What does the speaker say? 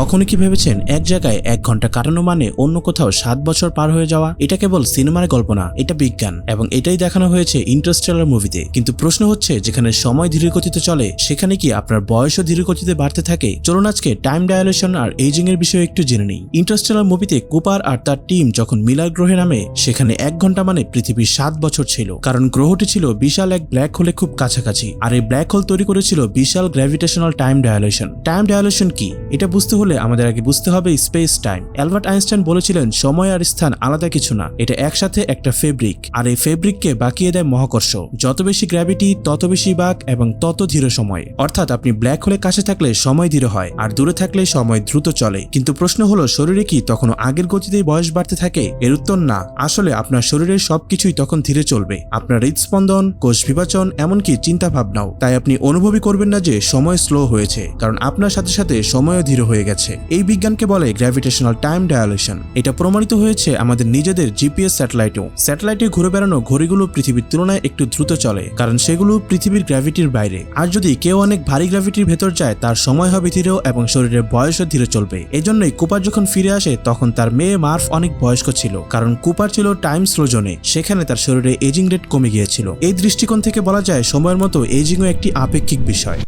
কখনো কি ভেবেছেন এক জায়গায় এক ঘণ্টা কাটানো মানে অন্য কোথাও সাত বছর পার হয়ে যাওয়া? এটা কেবল সিনেমার গল্প না, এটা বিজ্ঞান। এবং এটাই দেখানো হয়েছে ইন্টারস্টেলার মুভিতে। কিন্তু প্রশ্ন হচ্ছে, যেখানে সময় ধীরগতিতে চলে, সেখানে কি আপনার বয়সও ধীরগতিতে বাড়তে থাকে? চলুন আজকে টাইম ডায়ালেশন আর এইজিং এর বিষয়ে একটু জেনে নিই। ইন্টারস্টেলার মুভিতে কুপার আর তার টিম যখন মিলার গ্রহে নামে, সেখানে এক ঘণ্টা মানে পৃথিবীর সাত বছর ছিল। কারণ গ্রহটি ছিল বিশাল এক ব্ল্যাক হোলে খুব কাছাকাছি। আর এই ব্ল্যাক হোল তৈরি করেছিল বিশাল gravitational time dilation time dilation কি? এটা বুঝতে হলে আমাদের আগে বুঝতে হবে স্পেস টাইম। অ্যালবার্ট আইনস্টাইন বলেছিলেন, সময় আর স্থান আলাদা কিছু না, এটা একসাথে একটা ফেব্রিক, আর এই ফেব্রিককে বাকিয়ে দেয় মহাকর্ষ। যত বেশি গ্র্যাভিটি তত বেশি বাক এবং তত ধীর সময়। অর্থাৎ আপনি ব্ল্যাক হোলের কাছে থাকলে সময় ধীর হয়, আর দূরে থাকলে সময় দ্রুত চলে। কিন্তু প্রশ্ন হলো, শরীরে কি তখনও আগের গতিতেই বয়স বাড়তে থাকে? এর উত্তর না। আসলে আপনার শরীরের সবকিছুই তখন ধীরে চলবে। আপনার হৃদস্পন্দন, কোষ বিভাচন এমনকি চিন্তা ভাবনাও তাই আপনি অনুভবই করবেন না যে সময় স্লো হয়েছে, কারণ আপনার সাথে সাথে সময়ও ধীর হয়ে গেছে এই বিজ্ঞানকে বলে গ্র্যাভিটেশনাল টাইম ডায়ালেশন এটা প্রমাণিত হয়েছে আমাদের নিজেদের জিপিএস স্যাটেলাইটেও স্যাটেলাইটে ঘুরে বেড়ানো ঘড়িগুলো পৃথিবীর তুলনায় একটু দ্রুত চলে, কারণ সেগুলো পৃথিবীর গ্র্যাভিটির বাইরে। আর যদি কেউ অনেক ভারী গ্র্যাভিটির ভেতর যায়, তার সময় হবে ধীরেও এবং শরীরের বয়সও ধীরে চলবে। এজন্যই কুপার যখন ফিরে আসে, তখন তার মেয়ে মার্ফ অনেক বয়স্ক ছিল, কারণ কুপার ছিল টাইম স্লো জোনে সেখানে তার শরীরে এজিং রেট কমে গিয়েছিল। এই দৃষ্টিকোণ থেকে বলা যায়, সময়ের মতো এজিংও একটি আপেক্ষিক বিষয়।